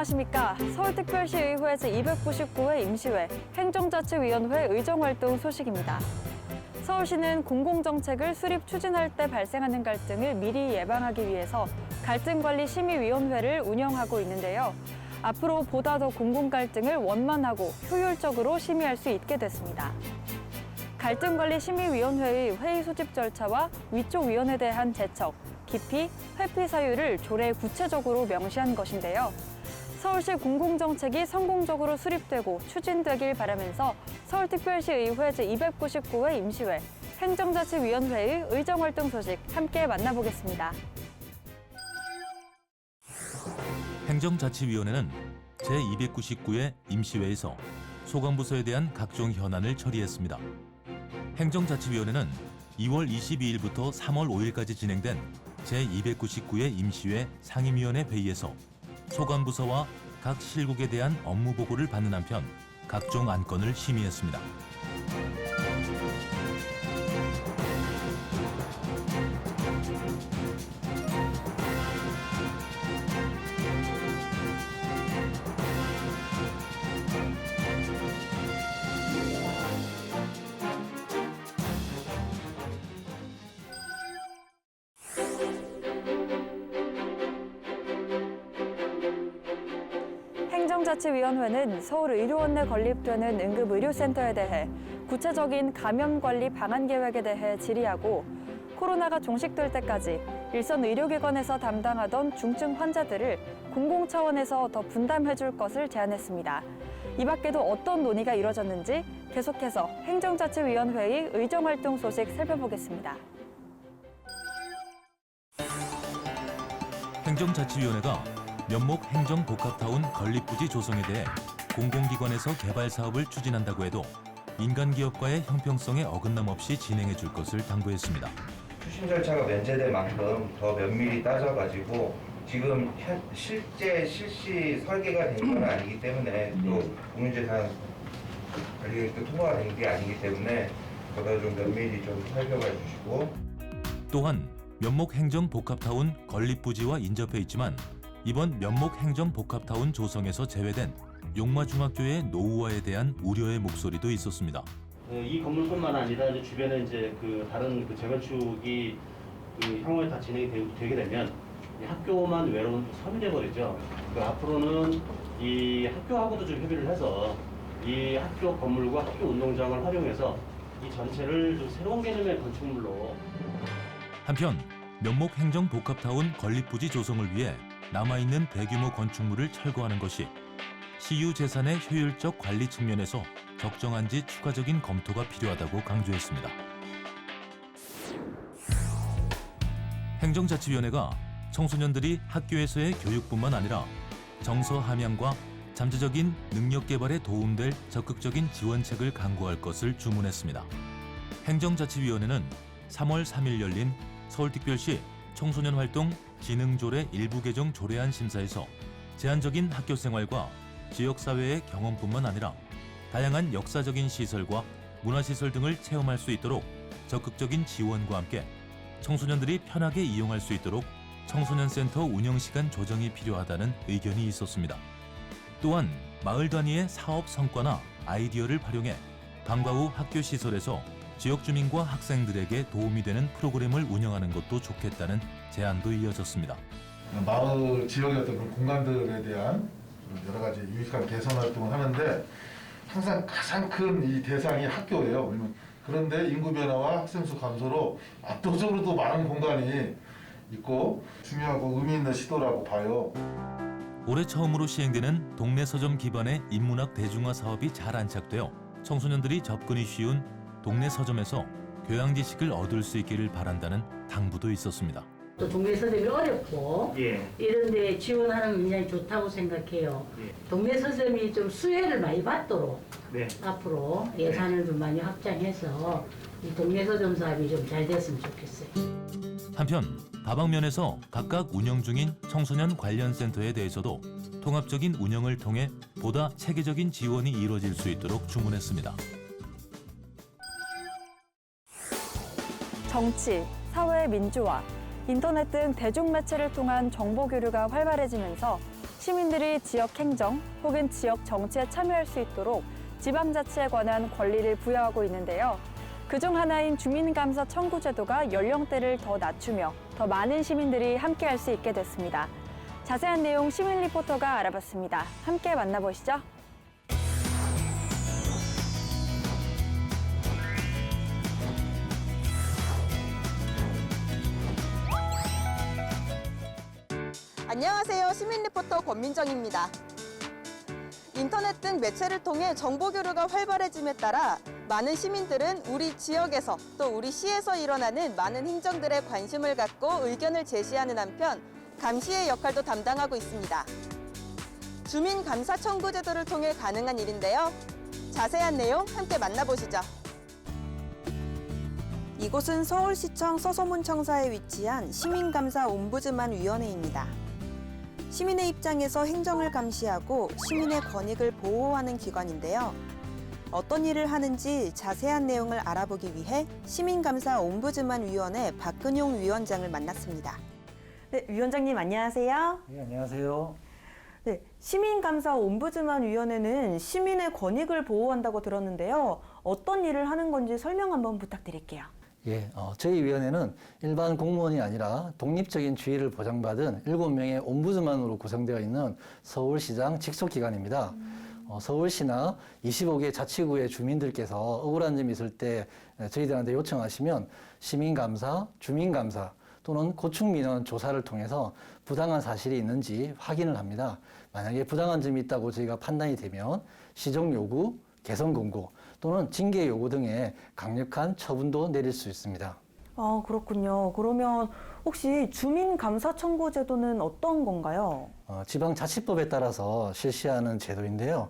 안녕하십니까. 서울특별시의회 제299회 임시회 행정자치위원회 의정활동 소식입니다. 서울시는 공공정책을 수립 추진할 때 발생하는 갈등을 미리 예방하기 위해서 갈등관리심의위원회를 운영하고 있는데요. 앞으로 보다 더 공공 갈등을 원만하고 효율적으로 심의할 수 있게 됐습니다. 갈등관리심의위원회의 회의 소집 절차와 위촉 위원에 대한 제척, 기피, 회피 사유를 조례에 구체적으로 명시한 것인데요. 서울시 공공정책이 성공적으로 수립되고 추진되길 바라면서 서울특별시의회 제299회 임시회 행정자치위원회의 의정활동 소식 함께 만나보겠습니다. 행정자치위원회는 제299회 임시회에서 소관부서에 대한 각종 현안을 처리했습니다. 행정자치위원회는 2월 22일부터 3월 5일까지 진행된 제299회 임시회 상임위원회 회의에서 소관부서와 각 실국에 대한 업무 보고를 받는 한편 각종 안건을 심의했습니다. 행정자치위원회는 서울의료원 내 건립되는 응급의료센터에 대해 구체적인 감염 관리 방안 계획에 대해 질의하고 코로나가 종식될 때까지 일선 의료기관에서 담당하던 중증 환자들을 공공 차원에서 더 분담해 줄 것을 제안했습니다. 이 밖에도 어떤 논의가 이뤄졌는지 계속해서 행정자치위원회의 의정활동 소식 살펴보겠습니다. 행정자치위원회가 면목 행정 복합타운 건립부지 조성에 대해 공공기관에서 개발 사업을 추진한다고 해도 민간 기업과의 형평성에 어긋남 없이 진행해 줄 것을 당부했습니다. 추진 절차가 면제될 만큼 더 면밀히 따져가지고 지금 현- 실제 실시 설계가 된 건 아니기 때문에 또 국민재산 관리계획도 통과가 된 게 아니기 때문에 보다 좀 면밀히 좀 살펴봐 주시고 또한 면목 행정 복합타운 건립부지와 인접해 있지만 이번 면목 행정복합타운 조성에서 제외된 용마중학교의 노후화에 대한 우려의 목소리도 있었습니다. 어, 이 건물뿐만 아니라 이제 주변에 이제 그 다른 그 재건축이 그 향후에 다 진행이 되, 게 되면 이 학교만 외로운 섬이 돼버리죠. 그 앞으로는 이 학교하고도 좀 협의를 해서 이 학교 건물과 학교 운동장을 활용해서 이 전체를 좀 새로운 개념의 건축물로 한편 면목 행정복합타운 건립부지 조성을 위해 남아있는 대규모 건축물을 철거하는 것이 시유 재산의 효율적 관리 측면에서 적정한지 추가적인 검토가 필요하다고 강조했습니다. 행정자치위원회가 청소년들이 학교에서의 교육뿐만 아니라 정서 함양과 잠재적인 능력 개발에 도움될 적극적인 지원책을 강구할 것을 주문했습니다. 행정자치위원회는 3월 3일 열린 서울특별시 청소년 활동 진흥조례 일부 개정 조례안 심사에서 제한적인 학교 생활과 지역사회의 경험뿐만 아니라 다양한 역사적인 시설과 문화시설 등을 체험할 수 있도록 적극적인 지원과 함께 청소년들이 편하게 이용할 수 있도록 청소년센터 운영시간 조정이 필요하다는 의견이 있었습니다. 또한 마을 단위의 사업 성과나 아이디어를 활용해 방과 후 학교 시설에서 지역 주민과 학생들에게 도움이 되는 프로그램을 운영하는 것도 좋겠다는 제안도 이어졌습니다. 마을 지역의 어떤 그런 공간들에 대한 여러 가지 유익한 개선 활동을 하는데 항상 가장 큰 이 대상이 학교예요. 그런데 인구 변화와 학생 수 감소로 압도적으로 도 많은 공간이 있고 중요하고 의미 있는 시도라고 봐요. 올해 처음으로 시행되는 동네 서점 기반의 인문학 대중화 사업이 잘 안착되어 청소년들이 접근이 쉬운 동네 서점에서 교양 지식을 얻을 수 있기를 바란다는 당부도 있었습니다. 또 동네 서점이 어렵고 예. 이런데 지원하는 건 굉장히 좋다고 생각해요. 예. 동네 서점이 좀 수혜를 많이 받도록 네. 앞으로 예산을 좀 많이 확장해서 이 동네 서점 사업이 좀 잘 됐으면 좋겠어요. 한편 다방면에서 각각 운영 중인 청소년 관련 센터에 대해서도 통합적인 운영을 통해 보다 체계적인 지원이 이루어질 수 있도록 주문했습니다. 정치, 사회 민주화, 인터넷 등 대중매체를 통한 정보 교류가 활발해지면서 시민들이 지역 행정 혹은 지역 정치에 참여할 수 있도록 지방자치에 관한 권리를 부여하고 있는데요. 그중 하나인 주민감사 청구 제도가 연령대를 더 낮추며 더 많은 시민들이 함께 할 수 있게 됐습니다. 자세한 내용 시민 리포터가 알아봤습니다. 함께 만나보시죠. 안녕하세요. 시민 리포터 권민정입니다. 인터넷 등 매체를 통해 정보 교류가 활발해짐에 따라 많은 시민들은 우리 지역에서 또 우리 시에서 일어나는 많은 행정들에 관심을 갖고 의견을 제시하는 한편 감시의 역할도 담당하고 있습니다. 주민 감사 청구 제도를 통해 가능한 일인데요. 자세한 내용 함께 만나보시죠. 이곳은 서울시청 서소문청사에 위치한 시민감사 옴부즈만 위원회입니다. 시민의 입장에서 행정을 감시하고 시민의 권익을 보호하는 기관인데요. 어떤 일을 하는지 자세한 내용을 알아보기 위해 시민감사 옴부즈만 위원회 박근용 위원장을 만났습니다. 네, 위원장님 안녕하세요. 네, 안녕하세요. 네, 시민감사 옴부즈만 위원회는 시민의 권익을 보호한다고 들었는데요. 어떤 일을 하는 건지 설명 한번 부탁드릴게요. 예, 어, 저희 위원회는 일반 공무원이 아니라 독립적인 지위를 보장받은 7명의 옴부즈만으로 구성되어 있는 서울시장 직속기관입니다. 어, 서울시나 25개 자치구의 주민들께서 억울한 점이 있을 때 저희들한테 요청하시면 시민감사, 주민감사 또는 고충민원 조사를 통해서 부당한 사실이 있는지 확인을 합니다. 만약에 부당한 점이 있다고 저희가 판단이 되면 시정 요구, 개선 공고 또는 징계 요구 등의 강력한 처분도 내릴 수 있습니다. 아, 그렇군요. 그러면 혹시 주민감사 청구 제도는 어떤 건가요? 어, 지방자치법에 따라서 실시하는 제도인데요.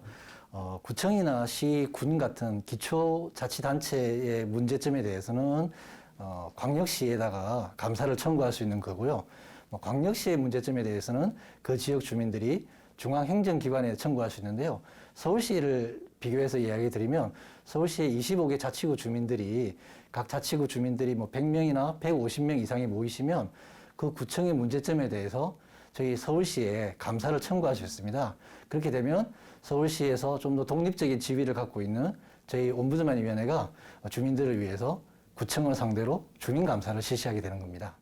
어, 구청이나 시, 군 같은 기초자치단체의 문제점에 대해서는 어, 광역시에다가 감사를 청구할 수 있는 거고요. 뭐 광역시의 문제점에 대해서는 그 지역 주민들이 중앙행정기관에 청구할 수 있는데요. 서울시를 비교해서 이야기 드리면 서울시의 25개 자치구 주민들이 각 자치구 주민들이 뭐 100명이나 150명 이상이 모이시면 그 구청의 문제점에 대해서 저희 서울시에 감사를 있습니다. 그렇게 되면 서울시에서 좀 더 독립적인 지위를 갖고 있는 저희 옴부드만 위원회가 주민들을 위해서 구청을 상대로 주민 감사를 실시하게 되는 겁니다.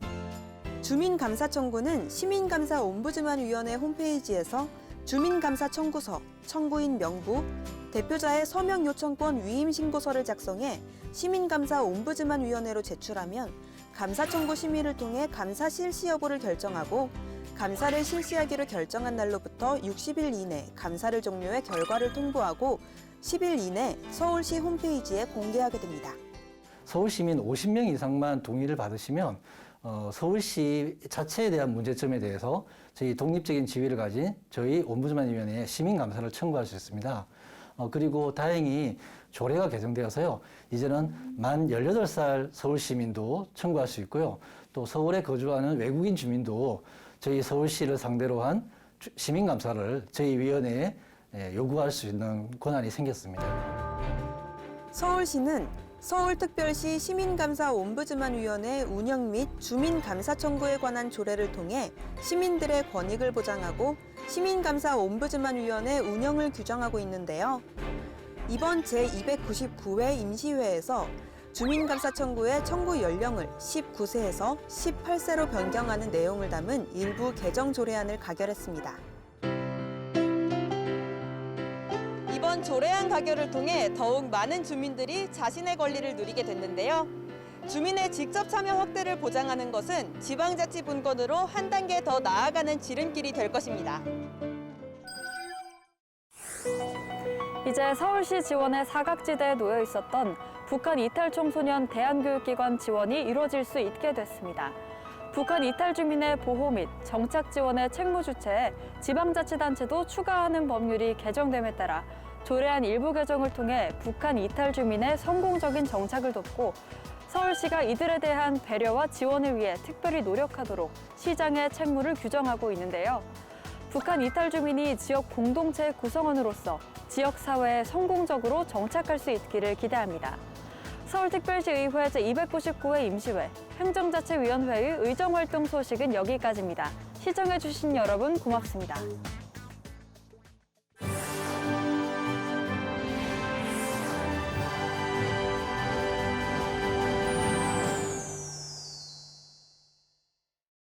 주민감사 청구는 시민감사 옴부즈만 위원회 홈페이지에서 주민감사 청구서, 청구인 명부, 대표자의 서명 요청권 위임 신고서를 작성해 시민감사 옴부즈만 위원회로 제출하면 감사 청구 심의를 통해 감사 실시 여부를 결정하고 감사를 실시하기로 결정한 날로부터 60일 이내 감사를 종료해 결과를 통보하고 10일 이내 서울시 홈페이지에 공개하게 됩니다. 서울 시민 50명 이상만 동의를 받으시면 어, 서울시 자체에 대한 문제점에 대해서 저희 독립적인 지위를 가진 저희 옴부즈만 위원회에 시민 감사를 청구할 수 있습니다. 어, 그리고 다행히 조례가 개정되어서요. 이제는 만 18살 서울 시민도 청구할 수 있고요. 또 서울에 거주하는 외국인 주민도 저희 서울시를 상대로 한 주- 시민 감사를 저희 위원회에 예, 요구할 수 있는 권한이 생겼습니다. 서울시는 서울특별시 시민감사 옴부즈만 위원회 운영 및 주민감사 청구에 관한 조례를 통해 시민들의 권익을 보장하고 시민감사 옴부즈만 위원회 운영을 규정하고 있는데요. 이번 제299회 임시회에서 주민감사 청구의 청구 연령을 19세에서 18세로 변경하는 내용을 담은 일부 개정 조례안을 가결했습니다. 이번 조례안 가결을 통해 더욱 많은 주민들이 자신의 권리를 누리게 됐는데요. 주민의 직접 참여 확대를 보장하는 것은 지방자치 분권으로 한 단계 더 나아가는 지름길이 될 것입니다. 이제 서울시 지원의 사각지대에 놓여 있었던 북한 이탈 청소년 대안교육기관 지원이 이뤄질 수 있게 됐습니다. 북한 이탈 주민의 보호 및 정착 지원의 책무 주체에 지방자치단체도 추가하는 법률이 개정됨에 따라 조례안 일부 개정을 통해 북한 이탈 주민의 성공적인 정착을 돕고 서울시가 이들에 대한 배려와 지원을 위해 특별히 노력하도록 시장의 책무를 규정하고 있는데요. 북한 이탈 주민이 지역 공동체 구성원으로서 지역 사회에 성공적으로 정착할 수 있기를 기대합니다. 서울특별시 의회 제299회 임시회 행정자치위원회의 의정활동 소식은 여기까지입니다. 시청해주신 여러분 고맙습니다.